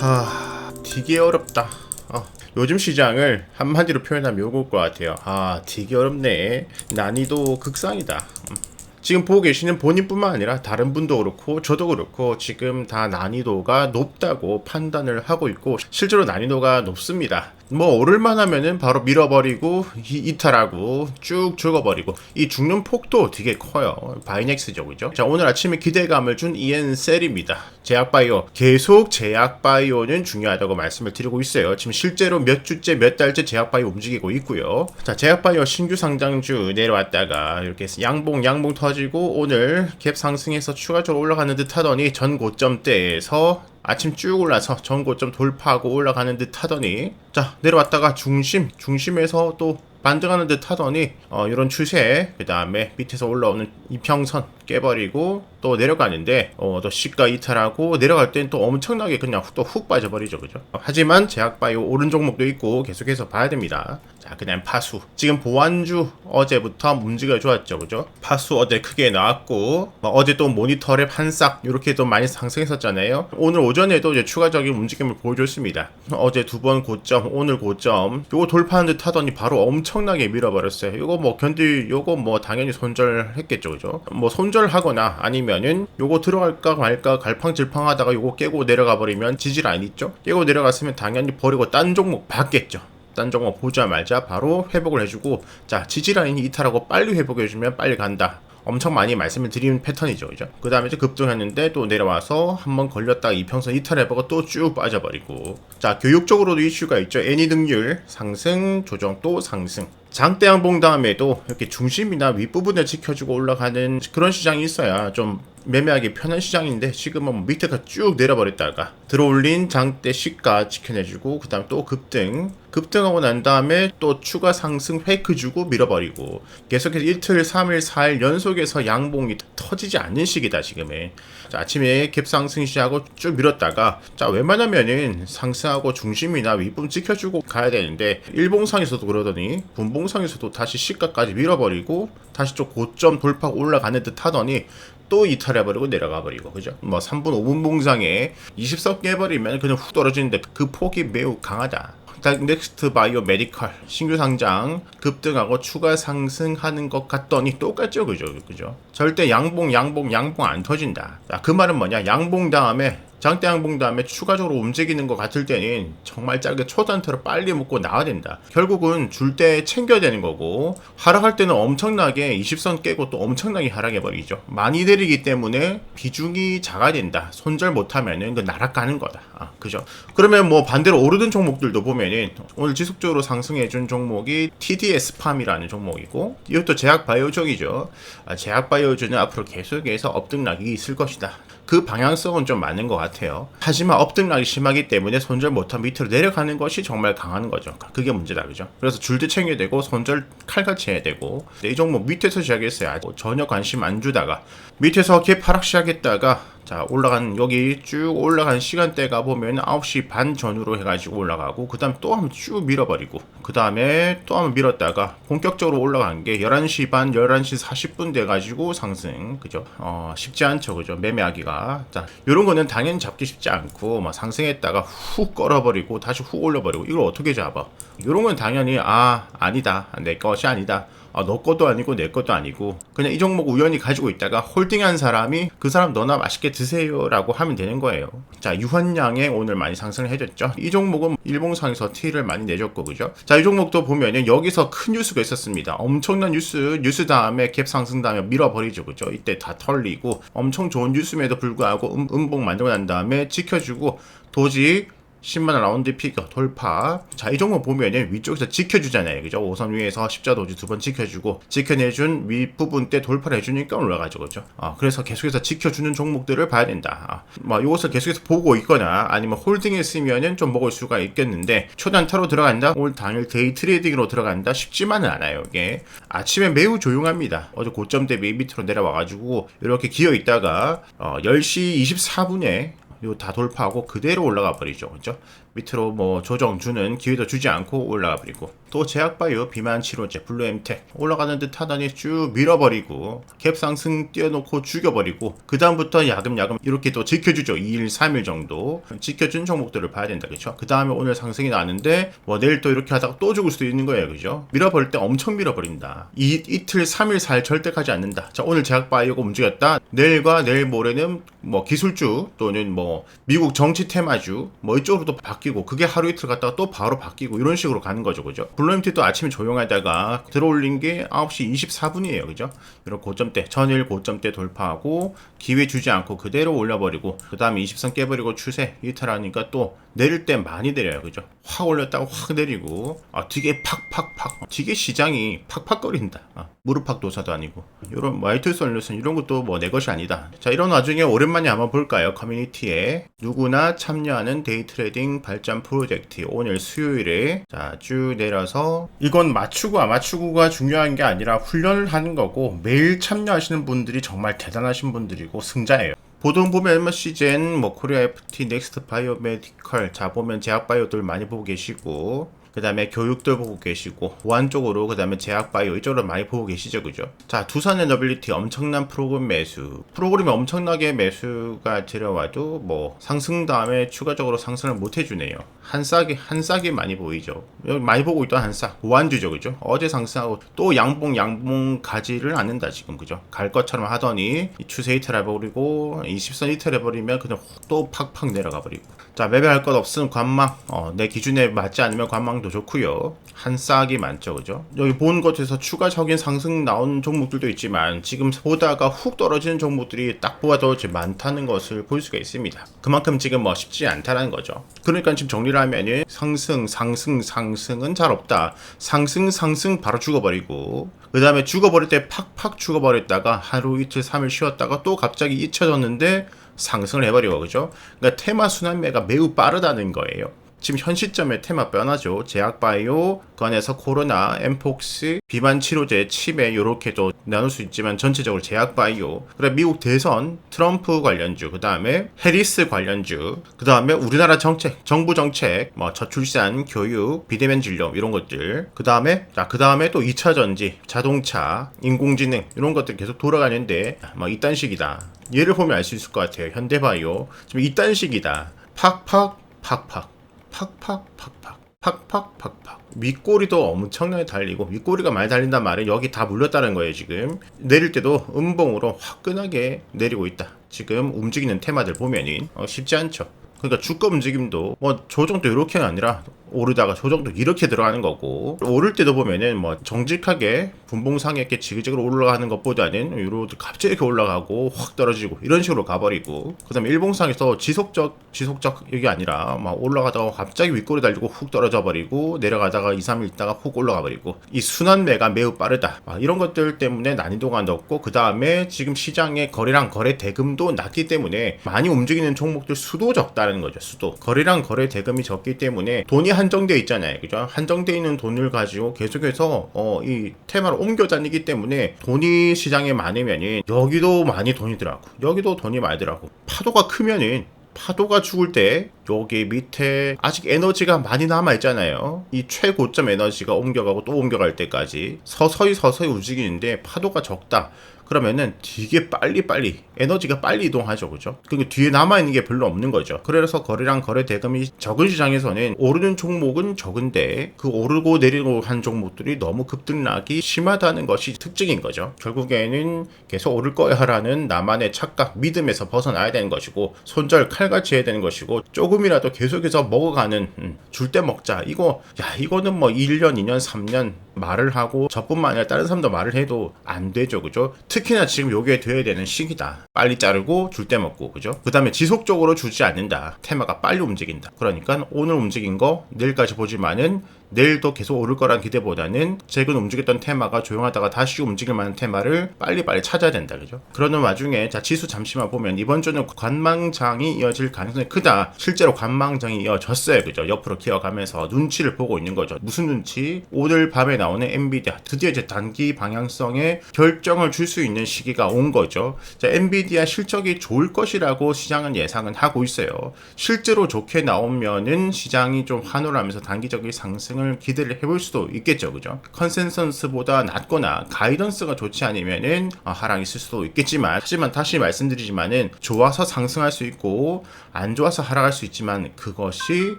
하, 되게 어렵다. 어, 요즘 시장을 한마디로 표현하면 요걸 것 같아요. 아, 되게 어렵네. 난이도 극상이다. 음. 지금 보고 계시는 본인뿐만 아니라 다른 분도 그렇고 저도 그렇고 지금 다 난이도가 높다고 판단을 하고 있고 실제로 난이도가 높습니다. 뭐 오를만 하면은 바로 밀어버리고 이- 이탈하고 쭉 죽어버리고 이 죽는 폭도 되게 커요. 바이넥스죠, 그죠? 자 오늘 아침에 기대감을 준 이엔셀입니다. 제약바이오 계속 제약바이오는 중요하다고 말씀을 드리고 있어요. 지금 실제로 몇 주째 몇 달째 제약바이오 움직이고 있고요. 자 제약바이오 신규 상장주 내려왔다가 이렇게 양봉 양봉 터지고 오늘 갭 상승해서 추가적으로 올라가는 듯 하더니 전 고점 대에서 아침 쭉 올라서 전 고점 돌파하고 올라가는 듯 하더니 자 내려왔다가 중심 중심에서 또 반등하는 듯 하더니 어, 이런 추세 그 다음에 밑에서 올라오는 이평선 깨버리고 또 내려가는데 어, 또 시가 이탈하고 내려갈 땐 또 엄청나게 그냥 또 훅 빠져버리죠. 그죠? 어, 하지만 제약바이오 오른 종목도 있고 계속해서 봐야 됩니다. 자 그냥 파수. 지금 보안주 어제부터 움직여 좋았죠. 그죠? 파수 어제 크게 나왔고 뭐 어제 또 모니터랩 한싹 이렇게 또 많이 상승했었잖아요. 오늘 오전에도 이제 추가적인 움직임을 보여줬습니다. 어제 두 번 고점 오늘 고점. 요거 돌파하는 듯 하더니 바로 엄청나게 밀어버렸어요. 요거 뭐 견디 요거 뭐 당연히 손절했겠죠. 그죠? 뭐 손절 하거나 아니면은 요거 들어갈까 말까 갈팡질팡하다가 요거 깨고 내려가 버리면 지질 안 있죠? 깨고 내려갔으면 당연히 버리고 딴 종목 받겠죠. 딴 종목 보자마자 바로 회복을 해주고 자 지지 라인이 이탈하고 빨리 회복해주면 빨리 간다. 엄청 많이 말씀을 드리는 패턴이죠 그죠? 그 다음에 이제 급등했는데 또 내려와서 한번 걸렸다가 이평선 이탈해보고 또 쭉 빠져버리고. 자 교육적으로도 이슈가 있죠. 애니 등률 상승 조정 또 상승 장대 양봉 다음에도 이렇게 중심이나 윗부분을 지켜주고 올라가는 그런 시장이 있어야 좀 매매하기 편한 시장인데 지금은 뭐 밑에가 쭉 내려버렸다가 들어올린 장대 시가 지켜내주고 그 다음 또 급등 급등하고 난 다음에 또 추가 상승 페이크 주고 밀어버리고 계속해서 이틀, 3일, 4일 연속해서 양봉이 터지지 않는 시기다 지금은 자, 아침에 갭 상승 시하고 쭉 밀었다가 자 웬만하면은 상승하고 중심이나 윗부분 지켜주고 가야 되는데 일봉상에서도 그러더니 분봉 상에서도 다시 시가까지 밀어버리고 다시 좀 고점 돌파 올라가는 듯 하더니 또 이탈해버리고 내려가 버리고 그죠? 뭐 3분 5분 봉상에 20석 깨버리면 그냥 훅 떨어지는데 그 폭이 매우 강하다. 넥스트 바이오 메디컬 신규 상장 급등하고 추가 상승하는 것 같더니 똑같죠 그죠 그죠 절대 양봉 양봉 양봉 안 터진다 자, 그 말은 뭐냐 양봉 다음에 장대 양봉 다음에 추가적으로 움직이는 것 같을 때는 정말 짧게 초단타로 빨리 먹고 나와야 된다. 결국은 줄 때 챙겨야 되는 거고 하락할 때는 엄청나게 20선 깨고 또 엄청나게 하락해 버리죠. 많이 내리기 때문에 비중이 작아야 된다. 손절 못하면은 그 날아가는 거다. 아, 그죠? 그러면 뭐 반대로 오르는 종목들도 보면은 오늘 지속적으로 상승해준 종목이 TDS 팜이라는 종목이고 이것도 제약 바이오 쪽이죠. 아, 제약 바이오주는 앞으로 계속해서 업등락이 있을 것이다. 그 방향성은 좀 맞는 것 같아요. 하지만 업등락이 심하기 때문에 손절 못한 밑으로 내려가는 것이 정말 강한 거죠. 그게 문제다, 그죠? 그래서 줄도 챙겨야 되고 손절 칼같이 해야 되고 이 종목 밑에서 시작했어요. 전혀 관심 안 주다가 밑에서 갭 하락 시작했다가 자 올라간 여기 쭉 올라간 시간대가 보면 9시 반 전후로 해가지고 올라가고 그 다음 또 한번 쭉 밀어버리고 그 다음에 또 한번 밀었다가 본격적으로 올라간 게 11시 반 11시 40분 돼가지고 상승. 그죠? 어 쉽지 않죠. 그죠? 매매하기가. 자 요런 거는 당연히 잡기 쉽지 않고 막 상승했다가 훅 끌어버리고 다시 훅 올려버리고 이걸 어떻게 잡아? 요런 건 당연히 아 아니다. 내 것이 아니다 아, 너 것도 아니고 내 것도 아니고 그냥 이 종목 우연히 가지고 있다가 홀딩한 사람이 그 사람 너나 맛있게 드세요라고 하면 되는 거예요. 자 유한양에 오늘 많이 상승을 해줬죠. 이 종목은 일봉상에서 T를 많이 내줬고 그죠? 자 이 종목도 보면은 여기서 큰 뉴스가 있었습니다. 엄청난 뉴스 뉴스 다음에 갭 상승 다음에 밀어버리죠 그죠? 이때 다 털리고 엄청 좋은 뉴스임에도 불구하고 음, 음봉 만들고 난 다음에 지켜주고 도지 10만원 라운드 피겨 돌파. 자 이 종목 보면은 위쪽에서 지켜주잖아요. 그죠? 5선 위에서 십자 도지 두 번 지켜주고 지켜내준 윗부분 때 돌파를 해주니까 올라가죠. 그죠? 아 그래서 계속해서 지켜주는 종목들을 봐야 된다. 아, 뭐 이것을 계속해서 보고 있거나 아니면 홀딩했으면은 좀 먹을 수가 있겠는데 초단타로 들어간다? 올 당일 데이 트레이딩으로 들어간다? 쉽지만은 않아요 이게. 아침에 매우 조용합니다. 어제 고점 대비 밑으로 내려와가지고 이렇게 기어 있다가 어, 10시 24분에 요 다 돌파하고 그대로 올라가 버리죠. 그죠? 밑으로 뭐 조정 주는 기회도 주지 않고 올라가 버리고 또 제약바이오 비만 치료제 블루엠텍 올라가는 듯 하더니 쭉 밀어버리고 갭 상승 띄워놓고 죽여버리고 그 다음부터 야금야금 이렇게 또 지켜주죠. 2일 3일 정도 지켜준 종목들을 봐야 된다. 그렇죠? 그 다음에 오늘 상승이 나는데 뭐 내일 또 이렇게 하다가 또 죽을 수도 있는 거예요. 그죠? 밀어버릴 때 엄청 밀어버린다. 이 이틀 3일 4일 절대 가지 않는다. 자 오늘 제약바이오가 움직였다. 내일과 내일 모레는 뭐 기술주 또는 뭐 미국 정치 테마주 뭐 이쪽으로 또바 뀌고 그게 하루 이틀 갔다가 또 바로 바뀌고 이런 식으로 가는 거죠. 그죠? 블루엠티도 아침에 조용하다가 들어올린 게 9시 24분이에요. 그죠? 이런 고점대 전일 고점대 돌파하고 기회 주지 않고 그대로 올려버리고 그 다음에 20선 깨버리고 추세 이탈하니까 또 내릴 때 많이 내려요. 그죠? 확 올렸다가 확 내리고 아 되게 팍팍팍 되게 시장이 팍팍거린다. 아, 무릎팍 도사도 아니고 이런 마이트 솔루션 이런 것도 뭐 내 것이 아니다. 자 이런 와중에 오랜만에 한번 볼까요? 커뮤니티에 누구나 참여하는 데이 트레이딩 발전 프로젝트 오늘 수요일에 자쭉 내려서 이건 맞추고 안 맞추고가 중요한 게 아니라 훈련을 하는 거고 매일 참여하시는 분들이 정말 대단하신 분들이고 승자예요. 보통 보면 MSC젠, 뭐 코리아 FT, 넥스트 바이오 메디컬, 자 보면 제약 바이오들 많이 보고 계시고 그 다음에 교육들 보고 계시고 보안 쪽으로 그 다음에 제약 바이오 이쪽으로 많이 보고 계시죠 그죠? 자 두산의 너빌리티 엄청난 프로그램 매수. 프로그램이 엄청나게 매수가 들어와도 뭐 상승 다음에 추가적으로 상승을 못 해주네요. 한 싹이 한 싹이 많이 보이죠. 많이 보고 있던 한싹. 보안주죠 그죠? 어제 상승하고 또 양봉 양봉 가지를 않는다 지금 그죠? 갈 것처럼 하더니 이 추세 이탈 해버리고 20선 이탈 해버리면 그냥 또 팍팍 내려가 버리고 자 매매할 것 없으면 관망. 어, 내 기준에 맞지 않으면 관망도 좋고요. 한 싹이 많죠 그죠? 여기 본 것에서 추가적인 상승 나온 종목들도 있지만 지금 보다가 훅 떨어지는 종목들이 딱 보아도 많다는 것을 볼 수가 있습니다. 그만큼 지금 뭐 쉽지 않다는 거죠. 그러니까 지금 정리를 하면은 상승 상승 상승은 잘 없다. 상승 상승 바로 죽어버리고 그 다음에 죽어버릴 때 팍팍 죽어버렸다가 하루 이틀 3일 쉬었다가 또 갑자기 잊혀졌는데 상승을 해버리고 그죠? 그러니까 테마 순환매가 매우 빠르다는 거예요. 지금 현 시점에 테마 변하죠. 제약바이오, 그 안에서 코로나, 엠폭스, 비만 치료제, 치매 요렇게도 나눌 수 있지만 전체적으로 제약바이오, 그래 미국 대선, 트럼프 관련주, 그 다음에 해리스 관련주, 그 다음에 우리나라 정책, 정부 정책, 뭐 저출산, 교육, 비대면 진료 이런 것들, 그 다음에 자 그 다음에 또 2차 전지, 자동차, 인공지능 이런 것들 계속 돌아가는데 뭐 이딴 식이다. 예를 보면 알 수 있을 것 같아요. 현대바이오 지금 이딴 식이다. 팍팍 팍팍 팍팍 팍팍. 팍팍 팍팍. 윗꼬리도 엄청나게 달리고 윗꼬리가 많이 달린단 말은 여기 다 물렸다는 거예요 지금. 내릴 때도 음봉으로 화끈하게 내리고 있다. 지금 움직이는 테마들 보면은 어, 쉽지 않죠. 그러니까 주가 움직임도 뭐 조정도 이렇게가 아니라 오르다가 조정도 이렇게 들어가는 거고 오를 때도 보면은 뭐 정직하게 분봉상에 이렇게 지그재그로 올라가는 것보다는 이렇게 갑자기 이렇게 올라가고 확 떨어지고 이런 식으로 가버리고 그다음에 일봉상에서 지속적 지속적 이게 아니라 막 올라가다가 갑자기 윗골이 달리고 훅 떨어져 버리고 내려가다가 2, 3일 있다가 훅 올라가 버리고 이 순환매가 매우 빠르다. 아, 이런 것들 때문에 난이도가 높고 그 다음에 지금 시장의 거래량 거래 대금도 낮기 때문에 많이 움직이는 종목들 수도 적다는 거죠 수도. 거래량 거래 대금이 적기 때문에 돈이 한정돼 있잖아요 그죠 한정돼 있는 돈을 가지고 계속해서 어, 이 테마로 옮겨 다니기 때문에 돈이 시장에 많으면은 여기도 많이 돈이 들어가고 여기도 돈이 많이 들어가고 파도가 크면은 파도가 죽을 때 여기 밑에 아직 에너지가 많이 남아 있잖아요. 이 최고점 에너지가 옮겨가고 또 옮겨갈 때까지 서서히 서서히 움직이는데 파도가 적다. 그러면은 되게 빨리빨리 에너지가 빨리 이동하죠. 그죠? 그리고 뒤에 남아있는 게 별로 없는 거죠. 그래서 거래량 거래 대금이 적은 시장에서는 오르는 종목은 적은데 그 오르고 내리고 한 종목들이 너무 급등락이 심하다는 것이 특징인 거죠. 결국에는 계속 오를 거야라는 나만의 착각 믿음에서 벗어나야 되는 것이고 손절 칼같이 해야 되는 것이고 조금이라도 계속해서 먹어가는 음, 줄때 먹자. 이거 야 이거는 뭐 1년 2년 3년 말을 하고 저뿐만 아니라 다른 사람도 말을 해도 안 되죠 그죠? 특히나 지금 요게 돼야 되는 시기다. 빨리 자르고 줄 때 먹고 그죠? 그 다음에 지속적으로 주지 않는다. 테마가 빨리 움직인다. 그러니까 오늘 움직인 거 내일까지 보지만은 내일도 계속 오를 거란 기대보다는 최근 움직였던 테마가 조용하다가 다시 움직일 만한 테마를 빨리빨리 찾아야 된다 그죠? 그러는 와중에 자 지수 잠시만 보면 이번 주는 관망장이 이어질 가능성이 크다. 실제로 관망장이 이어졌어요 그죠? 옆으로 기어가면서 눈치를 보고 있는 거죠. 무슨 눈치? 오늘 밤에 나오는 엔비디아 드디어 이제 단기 방향성에 결정을 줄 수 있는 시기가 온 거죠. 자 엔비디아 실적이 좋을 것이라고 시장은 예상은 하고 있어요. 실제로 좋게 나오면은 시장이 좀 환호하면서 단기적인 상승 을 기대를 해볼 수도 있겠죠. 그죠? 컨센서스보다 낮거나 가이던스가 좋지 않으면은 아, 하락이 있을 수도 있겠지만 하지만 다시 말씀드리지만은 좋아서 상승할 수 있고 안 좋아서 하락할 수 있지만 그것이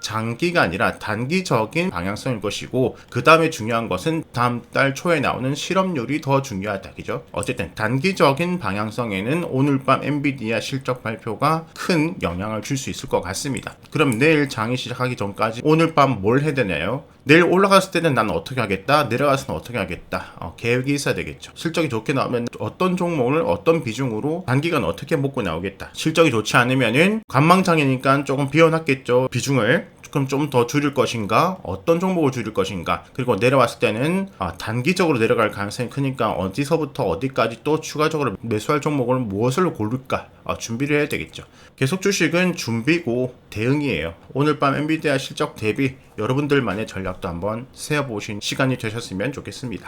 장기가 아니라 단기적인 방향성일 것이고 그 다음에 중요한 것은 다음 달 초에 나오는 실업률이 더 중요하다. 그죠? 어쨌든 단기적인 방향성에는 오늘 밤 엔비디아 실적 발표가 큰 영향을 줄 수 있을 것 같습니다. 그럼 내일 장이 시작하기 전까지 오늘 밤 뭘 해야 되나요 내일 올라갔을 때는 난 어떻게 하겠다 내려갔을 때 어떻게 하겠다. 어, 계획이 있어야 되겠죠. 실적이 좋게 나오면 어떤 종목을 어떤 비중으로 단기간 어떻게 먹고 나오겠다. 실적이 좋지 않으면은 관망장이니까 조금 비워놨겠죠 비중을 그럼 좀 더 줄일 것인가? 어떤 종목을 줄일 것인가? 그리고 내려왔을 때는 아, 단기적으로 내려갈 가능성이 크니까 어디서부터 어디까지 또 추가적으로 매수할 종목을 무엇을 고를까? 아, 준비를 해야 되겠죠. 계속 주식은 준비고 대응이에요. 오늘 밤 엔비디아 실적 대비 여러분들만의 전략도 한번 세어보신 시간이 되셨으면 좋겠습니다